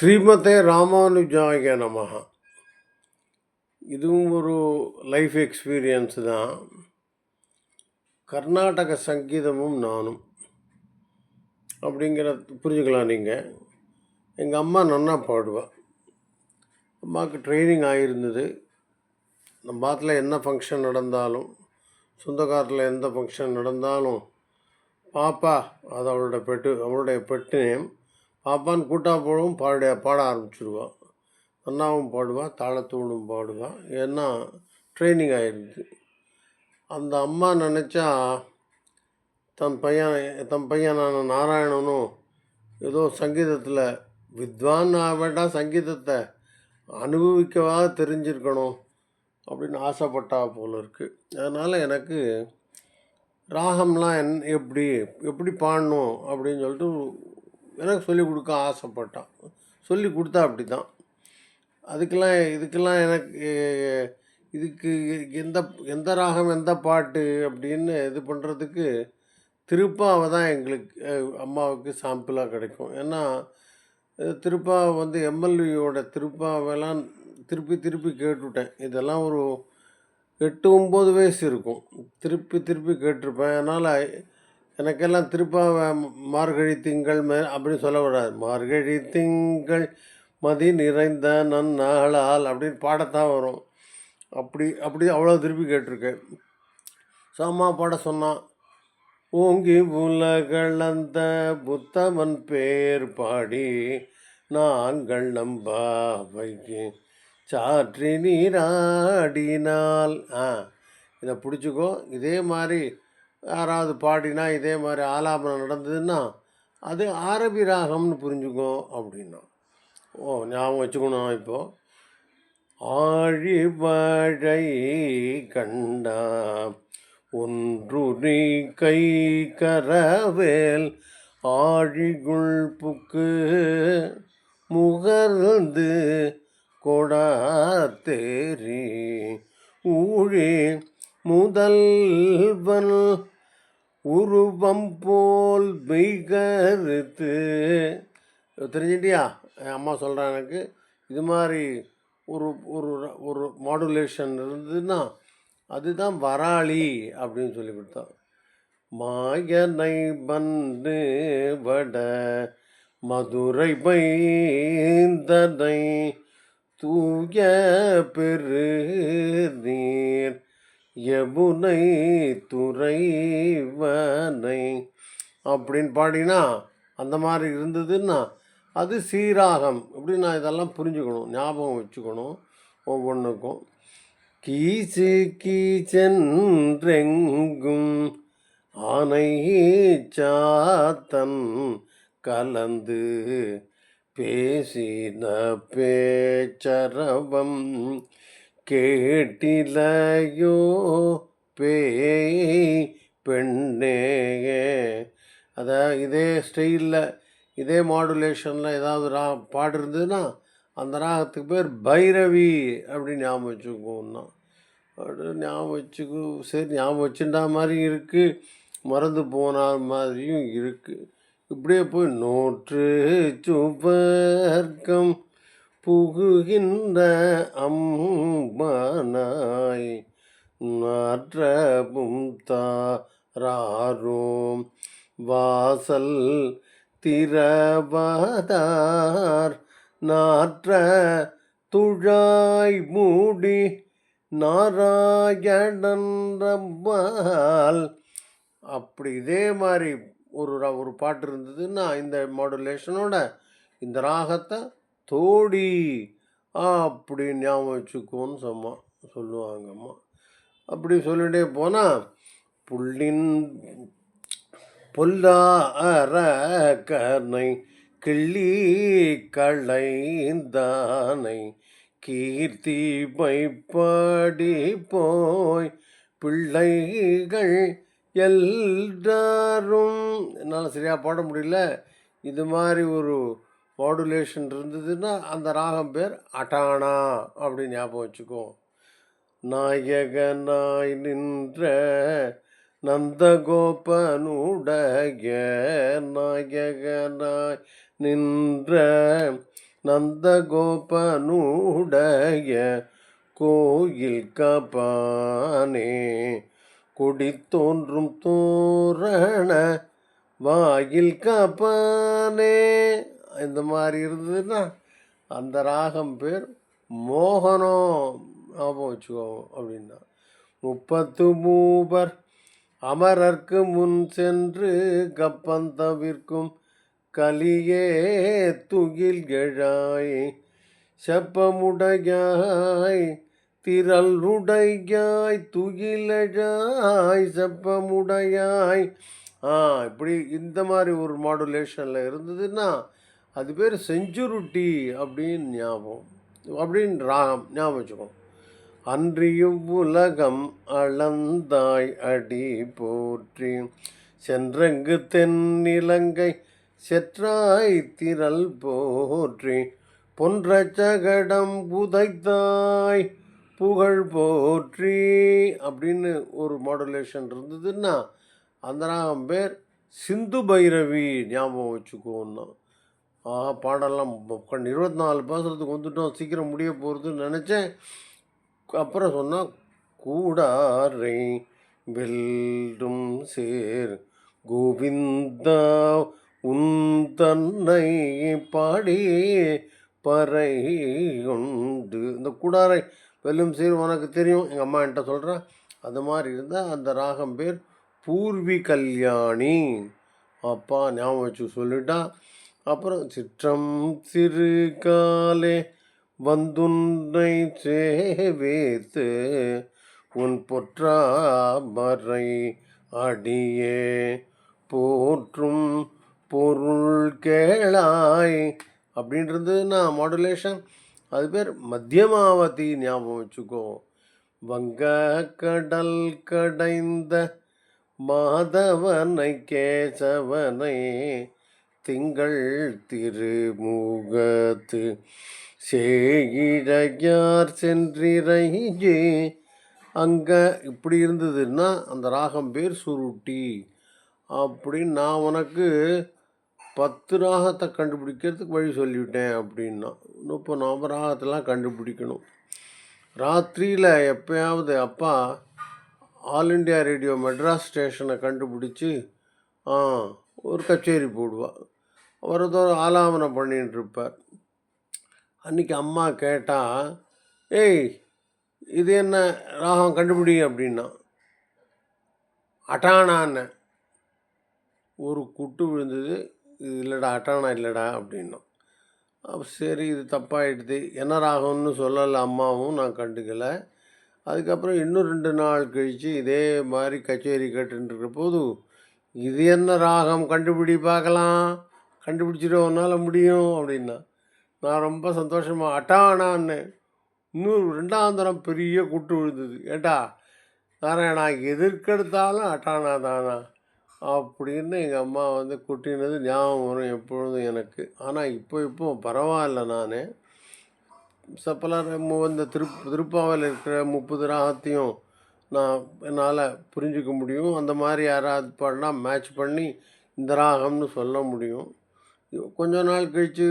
ஸ்ரீமதே ராமானுஜாய நமஹ. இதுவும் ஒரு லைஃப் எக்ஸ்பீரியன்ஸ் தான். கர்நாடக சங்கீதமும் நானும். அப்படிங்கிற புரிஞ்சுக்கலாம் நீங்கள் எங்கள் அம்மா நன்னா பாடுவா. அம்மாவுக்கு ட்ரைனிங் ஆகிருந்தது நம்ம பாத்தில் என்ன ஃபங்க்ஷன் நடந்தாலும் சொந்தக்காரத்தில் எந்த ஃபங்க்ஷன் நடந்தாலும் பாப்பா அது அவளோட பெட்டு அவளுடைய பெட்டு நேம். பாப்பான்னு கூட்டா போடவும் பாட பாட ஆரம்பிச்சிடுவான் நன்னாவும் பாடுவான் தாளத்தோடும் பாடுவான் ஏன்னா ட்ரைனிங் ஆகிருக்கு அந்த அம்மா நினச்சா தன் பையன் தன் பையனான நாராயணனும் ஏதோ சங்கீதத்தில் வித்வான் வேண்டாம் சங்கீதத்தை அனுபவிக்கவா தெரிஞ்சிருக்கணும்? அப்படின்னு ஆசைப்பட்டா போல இருக்குது அதனால் எனக்கு ராகம்லாம் என் எப்படி எப்படி பாடணும்? அப்படின்னு சொல்லிட்டு எனக்கு சொல்லிக் கொடுக்க ஆசைப்பட்டான். சொல்லி கொடுத்தா அப்படி தான் அதுக்கெல்லாம் இதுக்கெல்லாம் எனக்கு இதுக்கு எந்த எந்த ராகம் எந்த பாட்டு அப்படின்னு இது பண்ணுறதுக்கு திருப்பாவை தான் எங்களுக்கு அம்மாவுக்கு சாம்பிளாக கிடைக்கும். ஏன்னா திருப்பாவை வந்து எம்எல்ஏயோட திருப்பாவெல்லாம் திருப்பி திருப்பி கேட்டுவிட்டேன் இதெல்லாம் ஒரு எட்டு ஒம்பது வயசு இருக்கும். திருப்பி திருப்பி கேட்டிருப்பேன். அதனால் எனக்கெல்லாம் திருப்ப மார்கழி திங்கள் மே அப்படின்னு சொல்ல மார்கழி திங்கள் மதி நிறைந்த நன் நன்னாளால் அப்படின்னு பாடத்தான் வரும். அப்படி அப்படி அவ்வளோ திருப்பி கேட்டிருக்கேன். ஸோ அம்மா பாட சொன்னான் ஓங்கி உலகளந்த புத்தமன் பேர் பாடி நாங்கள் நம்பாவைக்கு சாற்றி நீராடினால் ஆ இதை பிடிச்சிக்கோ. இதே மாதிரி யாராவது பாடினா இதே மாதிரி ஆலாபனம் நடந்ததுன்னா அது ஆரபி ராகம்னு புரிஞ்சுக்கோ அப்படின்னா. ஓ ஞாபகம் வச்சுக்கணும் இப்போது ஆழிவாழை கண்டா ஒன்று நீ கை கரவேல் ஆழிகுள் புக்கு முகர்ந்து கொடாத்தேரி ஊழி முதல்வன் உருவம் போல் மெய்கருத்து. தெரிஞ்சிட்டியா என் அம்மா சொல்கிறேன் எனக்கு. இது மாதிரி ஒரு ஒரு ஒரு மாடுலேஷன் இருந்ததுன்னா அதுதான் வராளி அப்படின்னு சொல்லி கொடுத்தான். மாயனை பந்து வட மதுரை பைந்தனை தூய பெரு நீர் யமுனை துறைவனை அப்படின்னு பாடினா அந்த மாதிரி இருந்ததுன்னா அது சீராகம். இப்படி நான் இதெல்லாம் புரிஞ்சுக்கணும் ஞாபகம் வச்சுக்கணும் ஒவ்வொன்றுக்கும் கீச்சு கீச்சென்றெங்கும் ஆனை சாத்தன் கலந்து பேசின பேச்சரவம். கேட்டிலையோ? பேய் பெண்ணே அதான் இதே ஸ்டைலில் இதே மாடுலேஷனில் ஏதாவது ரா பாடு இருந்ததுன்னா அந்த ராகத்துக்கு பேர் பைரவி அப்படின்னு ஞாபகம் வச்சுக்கோன்னா அப்படி ஞாபகம் வச்சுக்கோ சரி ஞாபகம் வச்சுட்டா மாதிரி இருக்குது மறந்து போன மாதிரியும் இருக்குது இப்படியே போய் நோற்று சுவர்க்கம் புகுகின்ற அம்மானாய் நாற்றமும் தாரோம் வாசல் திரவதார் நாற்ற துழாய் மூடி நாராயணன் அப்படி இதே மாதிரி ஒரு ஒரு பாட்டு இருந்ததுன்னா இந்த மாடுலேஷனோட இந்த ராகத்தை தோடி. அப்படி ஞாபகம் வச்சுக்கோன்னு சொம்மா சொல்லுவாங்கம்மா. அப்படி சொல்லிட்டே போனால் புள்ளின் பொல்லாரக்கனை கிள்ளி களைந்தானை கீர்த்தி பைப்பாடி போய் பிள்ளைகள் எல்லாரும் என்னால் சரியாக பாட முடியல. இது மாதிரி ஒரு மாடுலேஷன் இருந்ததுன்னா அந்த ராகம் பேர் அட்டானா அப்படின்னு ஞாபகம் வச்சுக்கோ. நாயகனாய் நின்ற நந்தகோபனுடைய நாயகனாய் நின்ற நந்தகோபனுடைய கோயில் கபானே கொடி தோன்றும் தோரண வாயில் கபானே. இந்த மாதிரி இருந்ததுன்னா அந்த ராகம் பேர் மோகனம். ஞாபகம் வச்சுக்கோ அப்படின்னா. முப்பத்து மூவர் அமரர்க்கு முன் சென்று கப்பந்தவிற்கும் கலியே துகில் எழாய் செப்பமுடையாய் திரளுடையாய் துகிலழாய் செப்பமுடையாய். ஆ இப்படி இந்த மாதிரி ஒரு மாடுலேஷனில் இருந்ததுன்னா அது பேர் செஞ்சுருட்டி அப்படின்னு ஞாபகம் அப்படின்னு ராகம் ஞாபகம் வச்சுக்கோம் அன்றியும் உலகம் அளந்தாய் அடி போற்றி சென்றங்கு தென்னிலங்கை செற்றாய் திரள் போற்றி பொன்ற சகடம் புதைத்தாய் புகழ் போற்றி அப்படின்னு ஒரு மாடுலேஷன் இருந்ததுன்னா அந்த ராகம் பேர் சிந்து பைரவி ஞாபகம் வச்சுக்கோன்னா. ஆ பாடெல்லாம் இருபத்தி நாலு பாசத்துக்கு வந்துட்டோம். சீக்கிரம் முடிய போகிறதுன்னு நினச்சேன். அப்புறம் சொன்னால் கூடாரை வெல்லும் சேர் கோவிந்தா உன் தன்னை பாடி பறை உண்டு இந்த கூடாரை வெல்லும் சீர் உனக்கு தெரியும். எங்கள் அம்மா என்கிட்ட சொல்கிறேன் அது மாதிரி இருந்தால் அந்த ராகம் பேர் பூர்வி கல்யாணி. அப்பா ஞாபகம் வச்சு சொல்லிட்டா. அப்புறம் சிற்றம் சிறுகாலே வந்துன்னை சேவேத்து உன் பொற்றாமரை அடியே. போற்றும் பொருள் கேளாய் அப்படின்றது நான் மாடுலேஷன் அது பேர் மத்தியமாவதி ஞாபகம் வச்சுக்கோ. வங்க கடல் கடைந்த மாதவனை கேசவனை திங்கள் திருமுகத்து சேகிழையார் சென்றிரையே அங்கே இப்படி இருந்ததுன்னா அந்த ராகம் பேர் சுருட்டி. அப்படின்னு நான் உனக்கு பத்து ராகத்தை கண்டுபிடிக்கிறதுக்கு வழி சொல்லிவிட்டேன் அப்படின்னா. இப்போ நாம் ராகத்தெல்லாம் கண்டுபிடிக்கணும். ராத்திரியில் எப்பயாவது அப்பா ஆல் இண்டியா ரேடியோ மெட்ராஸ் ஸ்டேஷனை கண்டுபிடிச்சி ஆ ஒரு கச்சேரி போடுவாள் ஒருத்தர் ஏதோ ஆலாபனை இருப்பார் அன்றைக்கி அம்மா கேட்டால் ஏய் இது என்ன ராகம் கண்டுபிடி அப்படின்னா அட்டானான்னு ஒரு குட்டு விழுந்தது இது இல்லைடா அட்டானா இல்லைடா அப்படின்னா. அப்போ சரி இது தப்பாயிடுது. என்ன ராகம்னு சொல்லலை அம்மாவும் நான் கண்டுக்கலை. அதுக்கப்புறம் இன்னும் ரெண்டு நாள் கழித்து இதே மாதிரி கச்சேரி கேட்டுருக்கிற போது இது என்ன ராகம் கண்டுபிடி பார்க்கலாம். கண்டுபிடிச்சிட்டு உன்னால் முடியும் அப்படின்னா. நான் ரொம்ப சந்தோஷமாக அட்டானான்னு இன்னொரு ரெண்டாம் தரம் பெரிய குட்டு விழுந்தது. ஏட்டா நாராயணா எதிர்க்கெடுத்தாலும் அட்டானா தானா? அப்படின்னு எங்கள் அம்மா வந்து குட்டினது ஞாபகம் வரும் எப்பொழுதும் எனக்கு. ஆனால் இப்போ இப்போ பரவாயில்ல நான். சப்பலர் இந்த திருப் திருப்பாவில் இருக்கிற முப்பது ராகத்தையும் நான் என்னால் புரிஞ்சுக்க முடியும். அந்த மாதிரி யாராவது பாடினா மேட்ச் பண்ணி இந்த ராகம்னு சொல்ல முடியும். கொஞ்ச நாள் கழித்து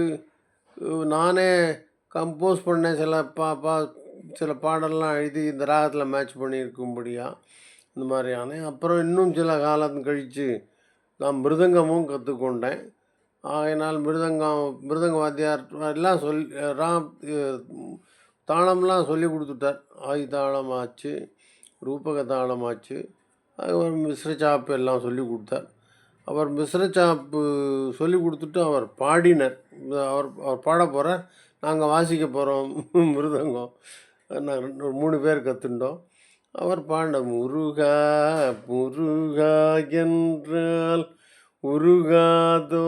நானே கம்போஸ் பண்ண சில பா பா சில பாடல்லாம் எழுதி இந்த ராகத்தில் மேட்ச் பண்ணியிருக்கும்படியா இந்த மாதிரியான அப்புறம் இன்னும் சில காலம் கழித்து நான் மிருதங்கமும் கற்றுக்கொண்டேன் ஆகையினால் மிருதங்கம் மிருதங்க வாத்தியார் எல்லாம் சொல் ராம் தாளம்லாம் சொல்லி கொடுத்துட்டார். ஆதி தாளம் ஆச்சு ரூபக தாளம் ஆச்சு அது மிஸ்ர சாப்பு எல்லாம் சொல்லி கொடுத்தார். அவர் மிஸ்ரச்சாப்பு சொல்லி கொடுத்துட்டு அவர் பாடினர். அவர் அவர் பாட போகிறார் நாங்கள் வாசிக்க போகிறோம் மிருதங்கம். நாங்கள் ஒரு மூணு பேர் கற்றுண்டோம் அவர் பாடின முருகா முருகா என்றால் உருகாதோ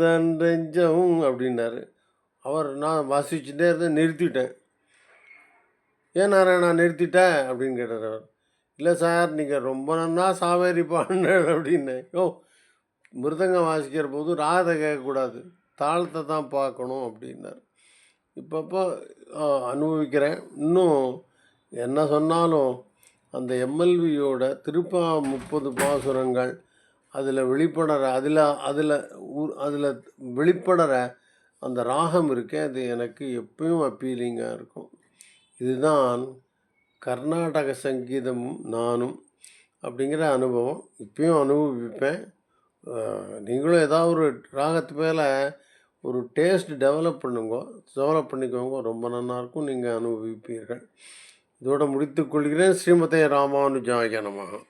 தண்டஞ்சம் அப்படின்னாரு. அவர் நான் வாசிச்சுட்டே இருந்தேன் நிறுத்திட்டேன். ஏன் நாராயணா நிறுத்திட்டேன் அப்படின்னு கேட்டார் அவர். இல்லை சார் நீங்கள் ரொம்ப நன்னா சாவேரி பாடினார் அப்படின்னேன் யோ மிருதங்கம் வாசிக்கிற போது ராதை கேட்கக்கூடாது. தாளத்தை தான் பார்க்கணும் அப்படின்னார். இப்பப்போ அனுபவிக்கிறேன். இன்னும் என்ன சொன்னாலும் அந்த எம்எல்வியோட திருப்பா முப்பது பாசுரங்கள் அதில் வெளிப்படுற அதில் அதில் அதில் வெளிப்படுற அந்த ராகம் இருக்கே அது எனக்கு எப்பயும் அப்பீலிங்காக இருக்கும். இதுதான் கர்நாடக சங்கீதமும் நானும் அப்படிங்கிற அனுபவம் இப்பயும் அனுபவிப்பேன். நீங்களும் ஏதாவது ஒரு ராகத்து மேலே ஒரு டேஸ்ட் டெவலப் பண்ணுங்க டெவலப் பண்ணிக்கோங்க ரொம்ப நல்லாயிருக்கும் நீங்கள் அனுபவிப்பீர்கள். இதோடு முடித்துக்கொள்கிறேன் ஸ்ரீமதே ராமானுஜாயனமாக